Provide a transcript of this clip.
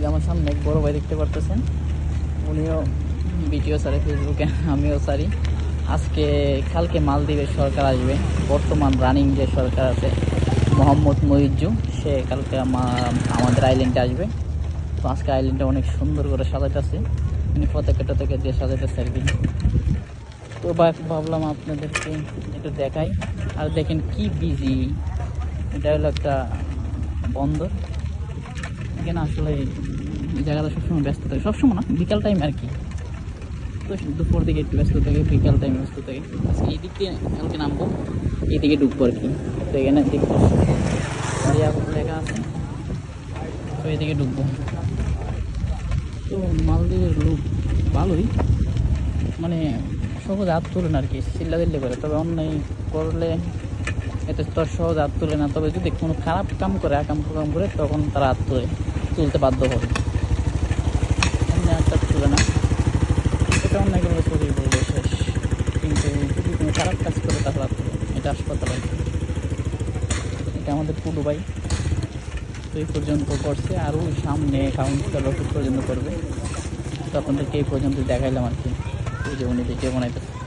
যে আমার সামনে এক বড় ভাই দেখতে পারতেছেন। উনিও ভিডিও সারে ফেসবুকে, আমিও সারি আজকে, কালকে মালদ্বীপের সরকার আসবে। বর্তমান রানিং যে সরকার আছে, মোহাম্মদ মহিজু সে কালকে আমাদের আইল্যান্ডে আসবে। তো আজকে আইল্যান্ডটা অনেক সুন্দর করে সাজাইতেছে। মানে পতাকা টতাকা দিয়ে সাজাইতেছে আর কি। তো ভাবলাম আপনাদেরকে একটু দেখাই। আর দেখেন কি বিজি এটা হলো একটা বন্দর। এখানে আসলে এই জায়গাটা সবসময় ব্যস্ত থাকে। সবসময় না, বিকাল টাইম আর কি। তো দুপুর দিকে একটু ব্যস্ত থাকে, বিকাল টাইম ব্যস্ত থাকে। এই দিক দিয়ে কালকে নামবো এইদিকে ঢুকবো আর কি। তো এখানে দেখব লেখা আছে। তো এদিকে ঢুকবো। তো মালদ্বীপের লোক ভালোই। মানে সহজ হাত তোলে না আর কি, চিল্লা দিল্লি করে। তবে অন্যায় করলে এতে তোর সহজ হাত তোলে না। তবে যদি কোনো খারাপ কাম করে, আকাম কাম করে, তখন তারা হাত তোলে। তুলতে বাধ্য হবে। অন্যায় হাতটা তুলে না। এটা অন্যায় করলে শরীর বলবে, শেষ। কিন্তু যদি কোনো খারাপ কাজ করে, তাহলে এটা হাসপাতালে। এটা আমাদের পুডু ভাই। তো এই পর্যন্ত করছে। আর ওই সামনে কাউন্টার অফিস পর্যন্ত করবে। তো আপনাদেরকে এই পর্যন্ত দেখাইলাম আর কি। এই যে উনি ভিডিও বানাইতেছে